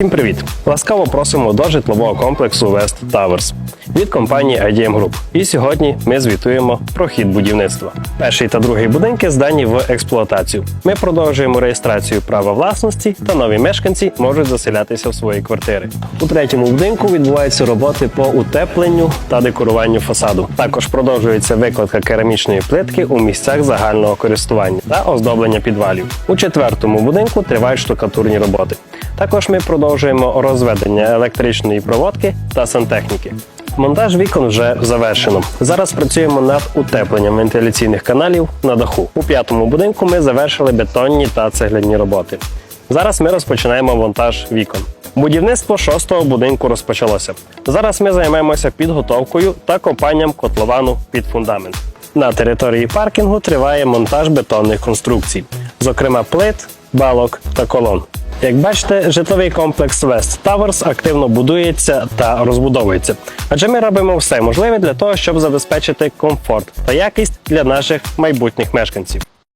Всім привіт! Ласкаво просимо до житлового комплексу West Towers від компанії IDM Group. І сьогодні ми звітуємо про хід будівництва. Перший та другий будинки здані в експлуатацію. Ми продовжуємо реєстрацію права власності та нові мешканці можуть заселятися в свої квартири. У третьому будинку відбуваються роботи по утепленню та декоруванню фасаду. Також продовжується викладка керамічної плитки у місцях загального користування та оздоблення підвалів. У четвертому будинку тривають штукатурні роботи. Також ми продовжуємо розведення електричної проводки та сантехніки. Монтаж вікон вже завершено. Зараз працюємо над утепленням вентиляційних каналів на даху. У п'ятому будинку ми завершили бетонні та цегляні роботи. Зараз ми розпочинаємо монтаж вікон. Будівництво шостого будинку розпочалося. Зараз ми займаємося підготовкою та копанням котловану під фундамент. На території паркінгу триває монтаж бетонних конструкцій, зокрема плит, балок та колон. Як бачите, житловий комплекс West Towers активно будується та розбудовується, адже ми робимо все можливе для того, щоб забезпечити комфорт та якість для наших майбутніх мешканців.